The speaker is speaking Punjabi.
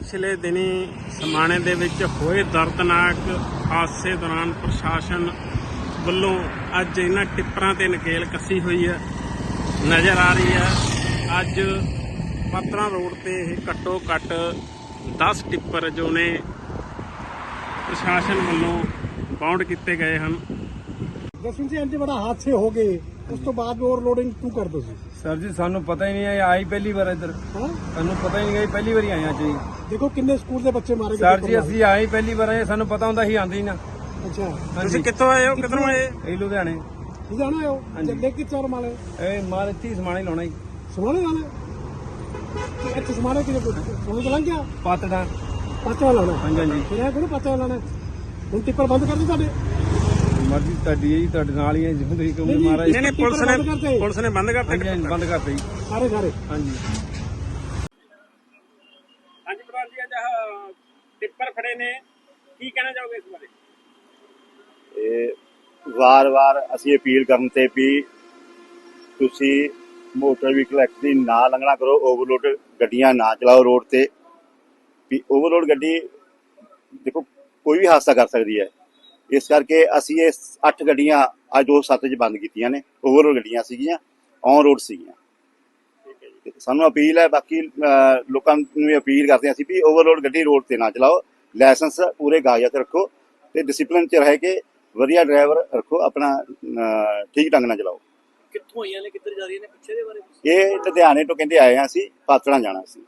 ਪਿਛਲੇ ਦਿਨੀ ਸਮਾਣੇ ਦੇ ਵਿੱਚ ਹੋਏ ਦਰਦਨਾਕ ਹਾਦਸੇ ਦੌਰਾਨ ਪ੍ਰਸ਼ਾਸਨ ਵੱਲੋਂ ਅੱਜ ਇਹਨਾਂ ਟਿੱਪਰਾਂ ਤੇ ਨਕੇਲ ਕੱਸੀ ਹੋਈ ਹੈ। ਨਜ਼ਰ ਆ ਰਹੀ ਹੈ ਅੱਜ ਪਾਤਰਾ ਰੋਡ ਤੇ ਇਹ ਘੱਟੋ ਘੱਟ 10 ਟਿੱਪਰ ਜੋ ਨੇ ਪ੍ਰਸ਼ਾਸਨ ਵੱਲੋਂ ਬਾਉਂਡ ਕੀਤੇ ਗਏ ਹਨ। ਦਸਵੀਂ ਜੀ ਇੰਨੇ ਬੜਾ ਹਾਦਸੇ ਹੋ ਗਏ। ਉਸ ਤੋਂ ਬਾਅਦ ਓਵਰਲੋਡਿੰਗ ਕਿਉਂ ਕਰਦੇ ਸੀ? ਸਰ ਜੀ ਸਾਨੂੰ ਪਤਾ ਹੀ ਨਹੀਂ ਆਈ ਪਹਿਲੀ ਵਾਰ ਇੱਧਰ। ਹਾਂ? ਸਾਨੂੰ ਪਤਾ ਹੀ ਨਹੀਂ ਹੈ ਪਹਿਲੀ ਵਾਰੀ ਹਾਂ ਜੀ। ਦੇਖੋ ਕਿੰਨੇ ਸਕੂਲ ਦੇ ਬੱਚੇ ਮਾਰੇ ਗਏ ਸਰ ਜੀ। ਅਸੀਂ ਆਏ ਪਹਿਲੀ ਵਾਰ ਆਏ ਸਾਨੂੰ ਪਤਾ ਹੁੰਦਾ ਸੀ ਆਂਦੇ ਹੀ ਨਾ। ਅੱਛਾ। ਤੁਸੀਂ ਕਿੱਥੋਂ ਆਏ ਹੋ? ਕਿੱਧਰੋਂ ਆਏ? ਇਹ ਲੁਧਿਆਣੇ। ਕੀ ਜਾਣਾ ਹੋ। ਜੱਲੇ ਕਿ ਚਾਰ ਮਾਲੇ। ਇਹ ਇੱਥੇ ਹੀ ਸਮਾਣੇ ਲਾਉਣਾ ਜੀ। ਸਮਾਣੇ ਤੇ ਇੱਥੇ ਸਮਾਣੇ ਕਿਹਦੇ ਕੋਲ? ਸਮਾਣੇ ਤੋਂ ਲੰਘ ਗਿਆ। ਪਾਤੜਾ ਪਾਚਾ ਲਾਣਾ ਹਾਂਜੀ ਹਾਂਜੀ। ਫਿਰ ਇਹ ਕੋਲ ਪਾਚਾ ਲਾਣਾ ਹੁਣ ਟਿੱਪਰ ਬੰਦ ਕਰ ਦੇ ਤੁਹਾਡੇ। ਮਰਜ਼ੀ ਤੁਹਾਡੀ ਹੈ ਜੀ ਤੁਹਾਡੇ ਨਾਲ ਹੀ ਹੈ ਜਿਵੇਂ ਤੁਸੀਂ ਕਹੋਗੇ ਨਹੀਂ, ਮਹਾਰਾਜ ਨਹੀਂ ਨਹੀਂ ਪੁਲਿਸ। ਨੇ ਪੁਲਿਸ ਨੇ ਬੰਦ ਕਰਤੇ ਬੰਦ ਕਰਤੇ ਜੀ। ਸਾਰੇ ਸਾਰੇ। ਹਾਂਜੀ ਪ੍ਰਧਾਨ ਜੀ ਅੱਜ ਆਹ ਟਿੱਪਰ ਖੜੇ ਨੇ। ਕੀ ਕਹਿਣਾ ਚਾਹੋਗੇ ਇਸ ਬਾਰੇ? ਇਹ ਵਾਰ-ਵਾਰ ਅਸੀਂ ਅਪੀਲ ਕਰਨ ਤੇ ਵੀ ਤੁਸੀਂ ਮੋਟਰ ਵਹੀਕਲ ਐਕਟ ਦੀ ਨਾ ਲੰਘਣਾ ਕਰੋ ਓਵਰਲੋਡ ਗੱਡੀਆਂ ਨਾ ਚਲਾਓ ਰੋਡ ਤੇ। ਵੀ ਓਵਰਲੋਡ ਗੱਡੀ ਦੇਖੋ, ਕੋਈ ਵੀ ਹਾਦਸਾ ਕਰ ਸਕਦੀ ਹੈ। ਇਸ ਕਰਕੇ ਅਸੀਂ ਇਹ 8 ਗੱਡੀਆਂ ਅੱਜ ਦੋ ਸੱਤ ਚ ਬੰਦ ਕੀਤੀਆਂ ਨੇ ਓਵਰਲੋਡ ਗੱਡੀਆਂ ਸੀਗੀਆਂ ਔਨ ਰੋਡ ਸੀਗੀਆਂ। ਸਾਨੂੰ ਅਪੀਲ ਹੈ ਬਾਕੀ ਲੋਕਾਂ ਨੂੰ ਵੀ ਅਪੀਲ ਕਰਦੇ ਹਾਂ ਅਸੀਂ ਵੀ ਓਵਰਲੋਡ ਗੱਡੀ ਰੋਡ ਤੇ ਨਾ ਚਲਾਓ ਲਾਇਸੈਂਸ ਪੂਰੇ ਕਾਗਜ਼ਾਤ ਰੱਖੋ ਤੇ ਡਿਸਪਲਿਨ ਚ ਰਹਿ ਕੇ ਵਧੀਆ ਡਰਾਈਵਰ ਰੱਖੋ ਆਪਣਾ ਠੀਕ ਢੰਗ ਨਾਲ ਚਲਾਓ। ਕਿੱਥੋਂ ਆਈਆਂ ਨੇ ਕਿੱਧਰ ਜਾ ਰਹੀਆਂ ਨੇ ਪਿੱਛੇ ਦੇ ਬਾਰੇ ਇਹ ਲੁਧਿਆਣੇ ਤੋਂ ਕਹਿੰਦੇ ਆਏ ਆ ਅਸੀਂ ਪਾਤੜਾਂ ਜਾਣਾ ਸੀ